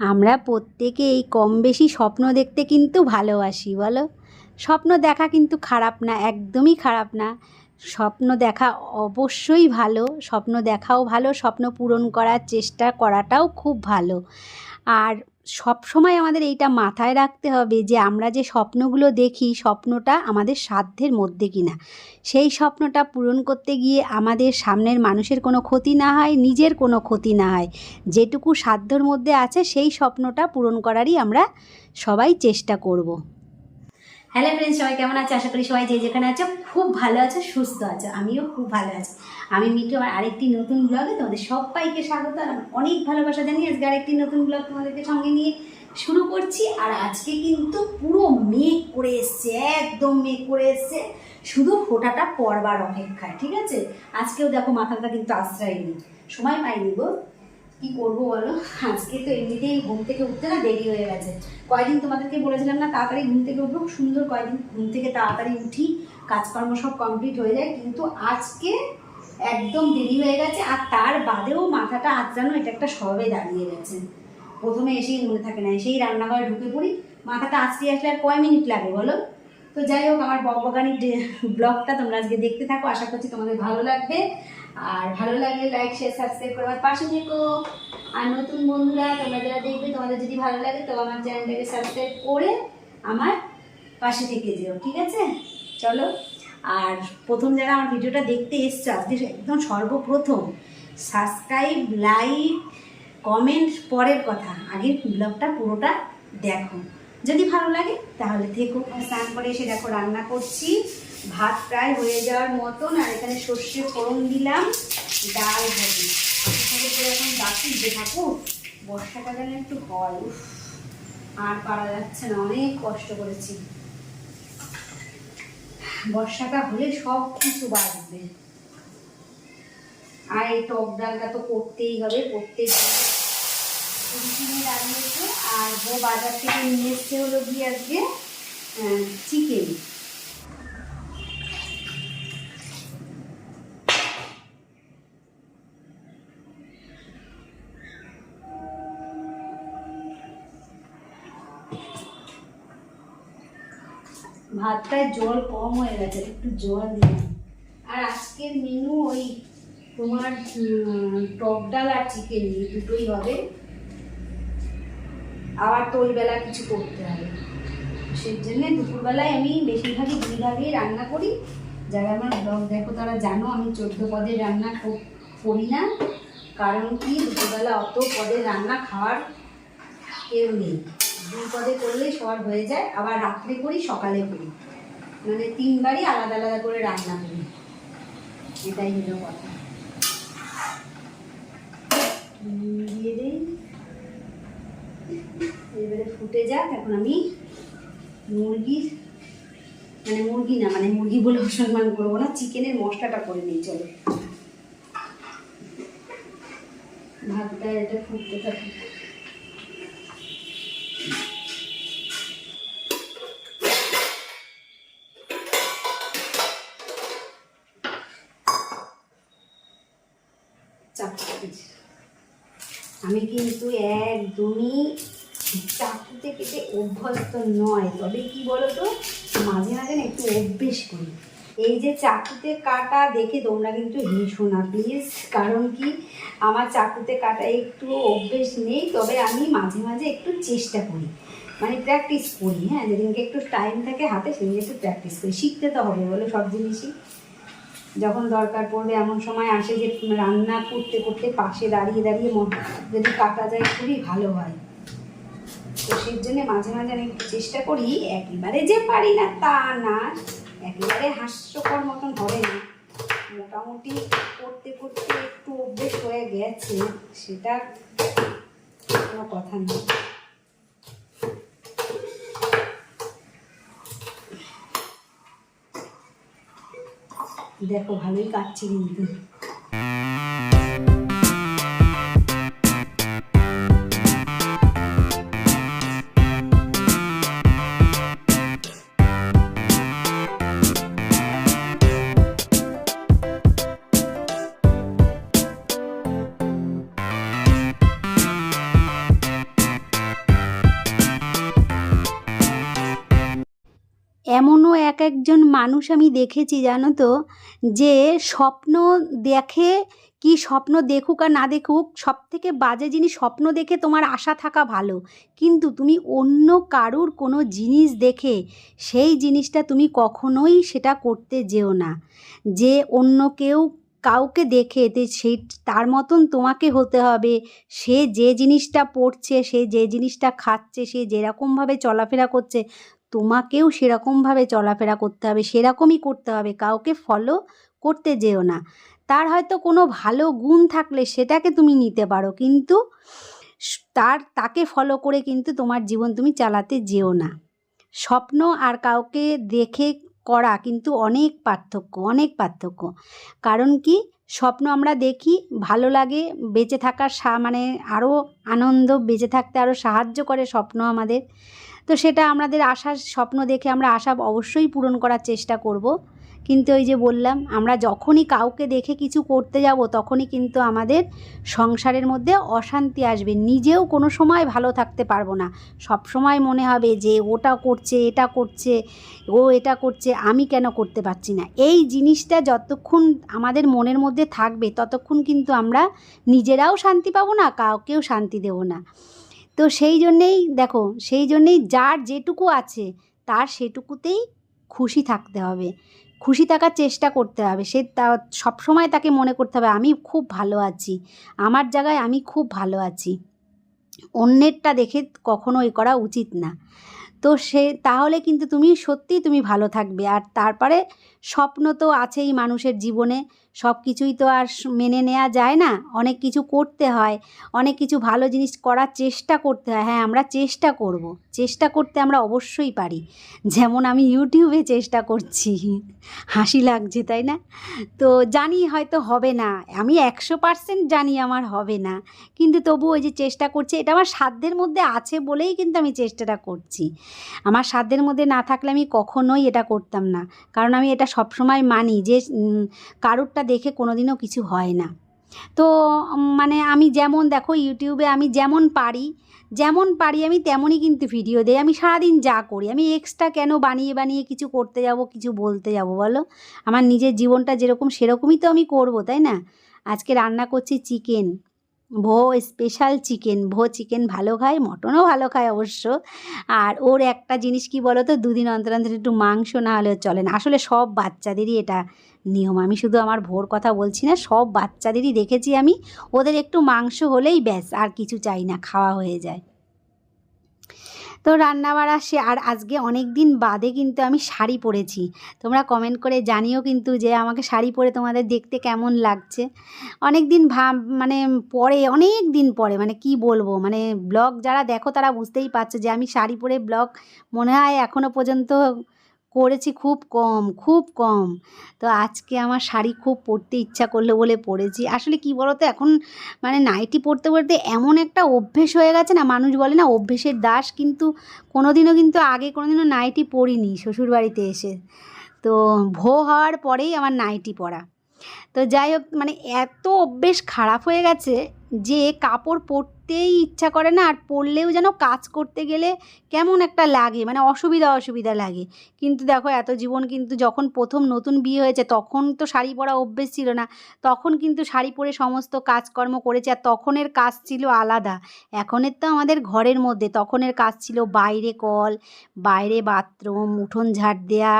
আমরা প্রত্যেকে এই কম বেশি স্বপ্ন দেখতে কিন্তু ভালোবাসি, বলো? স্বপ্ন দেখা কিন্তু খারাপ না, একদমই খারাপ না। স্বপ্ন দেখা অবশ্যই ভালো, স্বপ্ন দেখাও ভালো, স্বপ্ন পূরণ করার চেষ্টা করাটাও খুব ভালো। আর সব সময় আমাদের এইটা মাথায় রাখতে হবে যে আমরা যে স্বপ্নগুলো দেখি, স্বপ্নটা আমাদের সাধ্যের মধ্যে কিনা। সেই স্বপ্নটা পূরণ করতে গিয়ে আমাদের সামনের মানুষের কোনো ক্ষতি না হয়, নিজের কোনো ক্ষতি না হয়। যেটুকু সাধ্যর মধ্যে আছে, সেই স্বপ্নটা পূরণ করারই আমরা সবাই চেষ্টা করব। হ্যালো ফ্রেন্ডস সবাই কেমন আছে? আশা করি সবাই যে যেখানে আছো, খুব ভালো আছো, সুস্থ আছো, আমিও খুব ভালো আছি। আমি মিটু আমার আরেকটি নতুন ব্লগে তোমাদের সবাইকে স্বাগত, আর অনেক ভালোবাসা জানি আজকে আরেকটি নতুন ব্লগ তোমাদেরকে সঙ্গে নিয়ে শুরু করছি। আর আজকে কিন্তু পুরো মেঘ করে এসছে, একদম মেঘ করে এসছে। শুধু ফোটাটা পড়বার অপেক্ষায়, ঠিক আছে? আজকেও দেখো মাথাটা কিন্তু আশ্রয় নেই। সময় পাইনি গো। কি করব বলো? আজকে তো এমনিতেই ঘুম থেকে উঠতে না দেরি হয়ে গেছে। কয়দিন তোমাদেরকে বলেছিলাম না, তাড়াতাড়ি ঘুম থেকে উঠবো? সুন্দর কয়দিন ঘুম থেকে তাড়াতাড়ি উঠি, কাজকর্ম সব কমপ্লিট হয়ে যায়, কিন্তু আজকে একদম দেরি হয়ে গেছে, আর তার বাদেও মাথাটা আজ আঁচড়ানো এটা একটা সবে দাঁড়িয়ে গেছে। প্রথমে এসেই মনে থাকে না সেই রান্নাঘরে ঢুকে পড়ি, মাথাটা আঁচড়িয়ে আসলে আর কয় মিনিট লাগে বলো? তো যাই হোক, আমার বকবগানির ব্লগটা তোমরা আজকে দেখতে থাকো। আশা করছি তোমাদের ভালো লাগবে। আর ভালো লাগলে লাইক শেয়ার সাবস্ক্রাইব করে আমার পাশে থেকো। আর নতুন বন্ধুরা, তোমরা যারা দেখবে, তোমাদের যদি ভালো লাগে, তো আমার চ্যানেলটাকে সাবস্ক্রাইব করে আমার পাশে থেকে যেও, ঠিক আছে? চলো। আর প্রথম যারা আমার ভিডিওটা দেখতে এসছো, আজকে একদম সর্বপ্রথম সাবস্ক্রাইব লাইক কমেন্ট পরের কথা। আগে ব্লগটা পুরোটা দেখো। যদি ভালো লাগে, তাহলে থেকো। স্নান করে এসে দেখো রান্না করছি। ভাত প্রায় হয়ে যাওয়ার মতন, আর এখানে সর্ষে ফোড়ন দিলাম, ডাল ভাজি। এখন ডাকি যে ঠাকুর বর্ষাটা যেন একটু হয়। আর পারা যাচ্ছে না, অনেক কষ্ট করেছি। বর্ষাটা হলে সব কিছু বাড়বে আর এই টক ডালটা তো করতেই হবে প্রত্যেক দিন আর ও বাজার থেকে নিয়ে এসছে হলো গিয়ে আজকে চিকেন। ভাতটায় জল কম হয়ে গেছে, একটু জল দিলাম আর আজকের মেনু ওই তোমার টক ডাল আর চিকেন দুটোই হবে। আবার তো বেলা কিছু করতে হবে। সেই জন্য দুপুরবেলায় আমি বেশিরভাগই দুই ভাগেই রান্না করি। যারা আমার ব্লগ দেখো তারা জানো আমি চোদ্দ পদের রান্না কর- না। কারণ কি, দুপুরবেলা অত পদের রান্না খাওয়ার কেউ নেই। দুই পদে করলেই সবার হয়ে যায়, আবার রাত্রে করি, সকালে করি। মানে তিনবারই আলাদা আলাদা করে রান্না করি। এটাই হলো কথা। দিয়ে দিই। এবারে ফুটে যাক। এখন আমি মুরগি মানে মুরগি না মানে মুরগি বলে অসম্মান করব না, চিকেনের মশলাটা করে নিই, চলো। ভাতটা এটা ফুটতে থাকে আমি কিন্তু একদমই চাকুতে কেটে অভ্যস্ত নয়, তবে কি বলতো? মাঝে মাঝে না একটু অভ্যেস করি। এই যে চাকুতে কাটা দেখে তোমরা কিন্তু হেসো না প্লিজ কারণ কি? আমার চাকুতে কাটা একটু অভ্যেস নেই, তবে আমি মাঝে মাঝে একটু চেষ্টা করি। মানে প্র্যাকটিস করি হ্যাঁ? যেদিনকে একটু টাইম থাকে হাতে সেদিন একটু প্র্যাকটিস করি। শিখতে তো হবে, বলো সব জিনিসই। যখন দরকার পড়বে, এমন সময় আসে যে রান্না করতে করতে পাশে দাঁড়িয়ে দাঁড়িয়ে যদি কাটা যায়, খুবই ভালো হয়। তো সেই জন্য মাঝে মাঝে আমি একটু চেষ্টা করি, একেবারে যে পারি না তা না, একেবারে হাস্যকর মতন হবে না। মোটামুটি করতে করতে একটু অভ্যেস হয়ে গেছে, সেটা কোনো কথা নেই দেখো, ভালোই কাটছে কিন্তু। এক একজন মানুষ আমি দেখেছি, জানো তো, যে স্বপ্ন দেখে কি স্বপ্ন দেখুক আর না দেখুক সব থেকে বাজে জিনিস স্বপ্ন দেখে তোমার আশা থাকা ভালো। কিন্তু তুমি অন্য কারুর কোনো জিনিস দেখে সেই জিনিসটা তুমি কখনোই সেটা করতে যেও না। যে অন্য কেউ কাউকে দেখে সেই তার মতন তোমাকে হতে হবে। সে যে জিনিসটা পড়ছে, সে যে জিনিসটা খাচ্ছে, সে যেরকমভাবে চলাফেরা করছে তোমাকেও সেরকমভাবে চলাফেরা করতে হবে, সেরকমই করতে হবে, কাউকে ফলো করতে যেও না। তার হয়তো কোনো ভালো গুণ থাকলে সেটাকে তুমি নিতে পারো, কিন্তু তার, তাকে ফলো করে কিন্তু তোমার জীবন তুমি চালাতে যেও না। স্বপ্ন আর কাউকে দেখে করা কিন্তু অনেক পার্থক্য অনেক পার্থক্য। কারণ কি? স্বপ্ন আমরা দেখি, ভালো লাগে, বেঁচে থাকার সা মানে আরও আনন্দ, বেঁচে থাকতে আরও সাহায্য করে স্বপ্ন আমাদের। তো সেটা আমাদের আশার স্বপ্ন দেখে আমরা আশা অবশ্যই পূরণ করার চেষ্টা করব। কিন্তু ওই যে বললাম, আমরা যখনই কাউকে দেখে কিছু করতে যাব, তখনই কিন্তু আমাদের সংসারের মধ্যে অশান্তি আসবে। নিজেও কোনো সময় ভালো থাকতে পারব না। সব সময় মনে হবে যে ওটা করছে, এটা করছে, ও এটা করছে, আমি কেন করতে পারছি না? এই জিনিসটা যতক্ষণ আমাদের মনের মধ্যে থাকবে, ততক্ষণ কিন্তু আমরা নিজেরাও শান্তি পাবো না, কাউকেও শান্তি দেবো না। তো সেই জন্যেই, দেখো, সেই জন্যেই যার যেটুকু আছে, তার সেটুকুতেই খুশি থাকতে হবে। খুশি থাকার চেষ্টা করতে হবে। সে তা, সবসময় তাকে মনে করতে হবে, আমি খুব ভালো আছি। আমার জায়গায় আমি খুব ভালো আছি। অন্যেরটা দেখে কখনো এ করা উচিত না। তো সে, তাহলে কিন্তু তুমি সত্যিই তুমি ভালো থাকবে। আর তারপরে স্বপ্ন তো আছেই মানুষের জীবনে। সব কিছুই তো আর মেনে নেওয়া যায় না। অনেক কিছু করতে হয়, অনেক কিছু ভালো জিনিস করার চেষ্টা করতে হয়। হ্যাঁ আমরা চেষ্টা করব। চেষ্টা করতে আমরা অবশ্যই পারি। যেমন আমি ইউটিউবে চেষ্টা করছি। হাসি লাগছে, তাই না? তো জানি হয়তো হবে না। আমি একশো পার্সেন্ট জানি আমার হবে না। কিন্তু তবু ওই যে চেষ্টা করছি, এটা আমার সাধ্যের মধ্যে আছে বলেই কিন্তু আমি চেষ্টাটা করছি। আমার সাধ্যের মধ্যে না থাকলে আমি কখনোই এটা করতাম না। কারণ আমি এটা সবসময় মানি যে কারুরটা দেখে কোনোদিনও কিছু হয় না। তো মানে আমি যেমন দেখো ইউটিউবে আমি যেমন পারি যেমন পারি আমি তেমনই কিন্তু ভিডিও দিই। আমি সারাদিন যা করি, আমি এক্সট্রা কেন বানিয়ে বানিয়ে কিছু করতে যাব, কিছু বলতে যাব বলো? আমার নিজের জীবনটা যেরকম সেরকমই তো আমি করব, তাই না? আজকে রান্না করছি চিকেন ভো স্পেশাল চিকেন ভো চিকেন ভালো খায়, মটনও ভালো খায় অবশ্য। আর ওর একটা জিনিস কি বলো তো দুদিন অন্তর অন্তর একটু মাংস না হলেও চলে না। আসলে সব বাচ্চাদেরই এটা নিয়ম। আমি শুধু আমার ভোর কথা বলছি না, সব বাচ্চাদেরই দেখেছি আমি, ওদের একটু মাংস হলেই ব্যাস, আর কিছু চাই না, খাওয়া হয়ে যায়। তো রান্নাবাড়া সে আর আজকে অনেক দিন বাদে কিন্তু আমি শাড়ি পরেছি। তোমরা কমেন্ট করে জানিও কিন্তু যে আমাকে শাড়ি পরে তোমাদের দেখতে কেমন লাগছে। অনেক দিন ভাব মানে পরে অনেক দিন পরে মানে কি বলব? মানে ব্লগ যারা দেখো তারা বুঝতেই পারছে যে আমি শাড়ি পরে ব্লগ মনে হয় এখনও পর্যন্ত করেছি খুব কম খুব কম। তো আজকে আমার শাড়ি খুব পরতে ইচ্ছা করল বলে পরেছি। আসলে কি বলো তো এখন মানে নাইটি পরতে পরতে এমন একটা অভ্যেস হয়ে গেছে না, মানুষ বলে না অভ্যেসের দাস, কিন্তু কোনোদিনও কিন্তু আগে কোনোদিনও নাইটি পরিনি শ্বশুরবাড়িতে এসে। তো ভো হওয়ার পরেই আমার নাইটি পরা। তো যাই হোক মানে এত অভ্যেস খারাপ হয়ে গেছে যে কাপড় পরতেই ইচ্ছা করে না, আর পরলেও যেন কাজ করতে গেলে কেমন একটা লাগে মানে অসুবিধা অসুবিধা লাগে। কিন্তু দেখো, এত জীবন কিন্তু যখন প্রথম নতুন বিয়ে হয়েছে, তখন তো শাড়ি পরা অভ্যেস ছিল না। তখন কিন্তু শাড়ি পরে সমস্ত কাজকর্ম করেছে, আর তখনের কাজ ছিল আলাদা। এখনের তো আমাদের ঘরের মধ্যে, তখনের কাজ ছিল বাইরে কল, বাইরে বাথরুম, উঠোন ঝাড় দেয়া,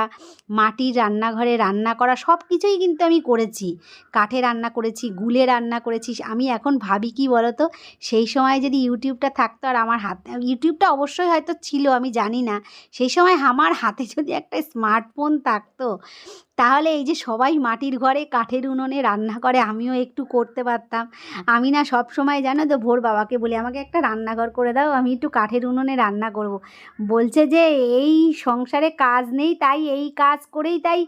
মাটির রান্নাঘরে রান্না করা সব কিছুই কিন্তু আমি করেছি। কাঠে রান্না করেছি, গুলে রান্না করেছি, আমি এখন ভাবি কি বলো তো সেই সময় যদি ইউটিউবটা থাকতো আর আমার হাতে, ইউটিউবটা অবশ্যই হয়তো ছিল, আমি জানি না। সেই সময় আমার হাতে যদি একটা স্মার্টফোন থাকতো তাহলে এই যে সবাই মাটির ঘরে কাঠের উনুনে রান্না করে, আমিও একটু করতে পারতাম। আমি না সব সময় জানো তো ভোর বাবাকে বলি, আমাকে একটা রান্নাঘর করে দাও, আমি একটু কাঠের উনুনে রান্না করব। বলছে যে, এই সংসারে কাজ নেই, তাই এই কাজ করেই তাই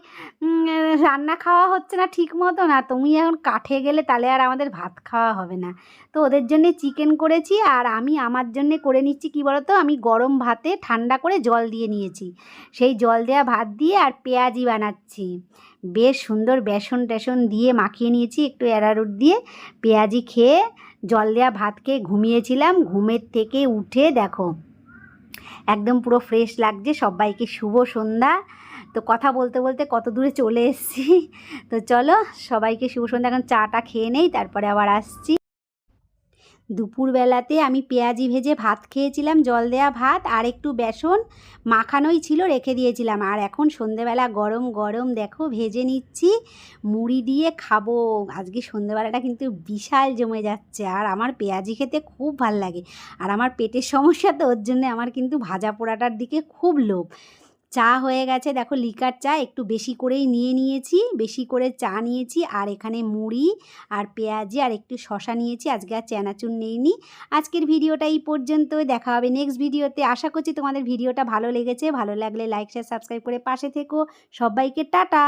রান্না খাওয়া হচ্ছে না ঠিক মতো না। তুমি এখন কাঠে গেলে তাহলে আর আমাদের ভাত খাওয়া হবে না। তো ওদের জন্যে চিকেন করেছি আর আমি আমার জন্যে করে নিচ্ছি কি বলতো? আমি গরম ভাতে ঠান্ডা করে জল দিয়ে নিয়েছি। সেই জল দেওয়া ভাত দিয়ে আর পেঁয়াজি বানাচ্ছি। বেশ সুন্দর বেসন টেসন দিয়ে মাখিয়ে নিয়েছি, একটু অ্যারারুট দিয়ে। পেঁয়াজি খেয়ে, জল দেওয়া ভাত খেয়ে ঘুমিয়েছিলাম, ঘুমের থেকে উঠে দেখো, একদম পুরো ফ্রেশ লাগছে, সবাইকে শুভ সন্ধ্যা। তো কথা বলতে বলতে কত দূরে চলে এসেছি। তো চলো সবাইকে শুভ সন্ধ্যা, এখন চাটা খেয়ে নেই, তারপরে আবার আসছি। দুপুরবেলাতে আমি পেঁয়াজি ভেজে ভাত খেয়েছিলাম, জল দেয়া ভাত আর একটু বেসন মাখানোই ছিল, রেখে দিয়েছিলাম। আর এখন সন্ধেবেলা গরম গরম দেখো ভেজে নিচ্ছি, মুড়ি দিয়ে খাব। আজকে সন্ধেবেলাটা কিন্তু বিশাল জমে যাচ্ছে আর আমার পেঁয়াজি খেতে খুব ভালো লাগে। আর আমার পেটের সমস্যা তো, ওর জন্য আমার কিন্তু ভাজা পোড়াটার দিকে খুব লোভ। চা হয়ে গেছে। দেখো লিকার চা একটু বেশি করেই নিয়ে নিয়েছি, বেশি করে চা নিয়েছি, আর এখানে মুড়ি আর পেঁয়াজি আর একটু শশা নিয়েছি। আজকে আর চানাচুর নেইনি। আজকের ভিডিওটা এই পর্যন্ত দেখা হবে নেক্সট ভিডিওতে। আশা করছি তোমাদের ভিডিওটা ভালো লেগেছে। ভালো লাগলে লাইক শেয়ার সাবস্ক্রাইব করে পাশে থেকো। সবাইকে টাটা!